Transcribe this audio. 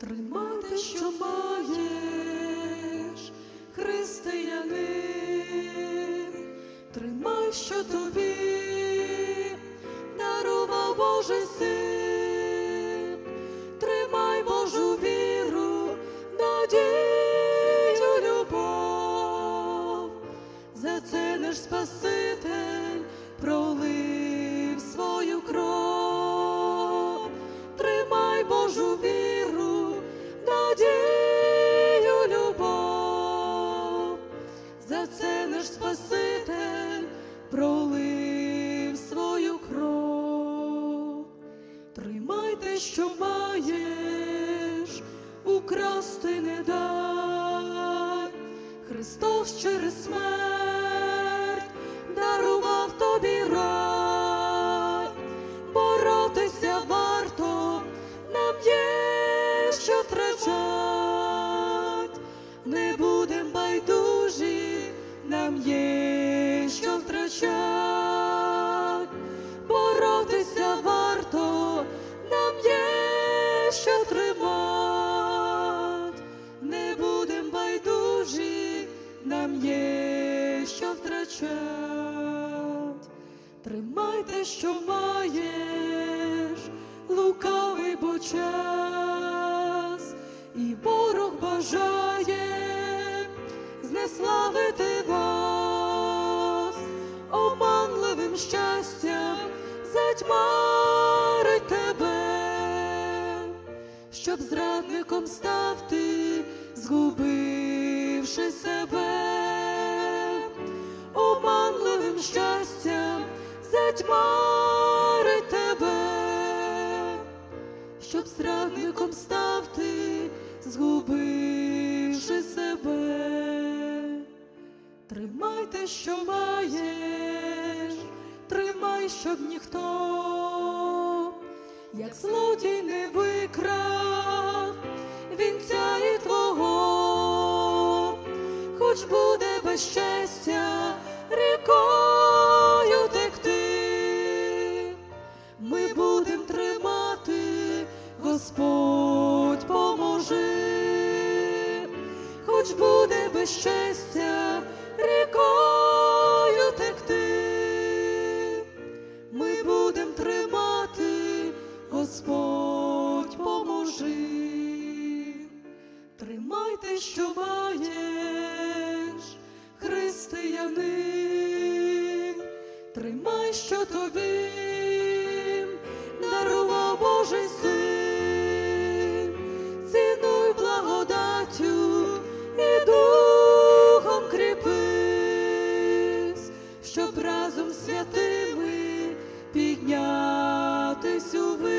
Тримай що маєш, християнин, тримай, що тобі дарував Божий син, тримай Божу віру, надію, любов, за це це наш Спаситель пролив свою кров. Тримай те, що маєш, украсти не дай. Христос через смерть дарував тобі рай. Боротися варто, нам є що втрачать. Нам є що втрачать. Боротися варто, нам є що тримать. Не будем байдужі, нам є що втрачать. Тримай те, що маєш, лукавий бо час, і ворог бажає знеславити вас, оманливим щастям затьмарить тебе, щоб зрадником став ти, згубивши себе оманливим щастям затьмарить тебе, щоб зрадником став ти, згубивши себе. Тримай те, що маєш, тримай, щоб ніхто, як злодій не викрав вінця і твого, хоч буде без рікою текти, ми будем тримати, Господь поможи, хоч буде без щастя рікою текти, ми будем тримати, Господь поможи. Тримай що маєш, християнин, тримай, що тобі isso.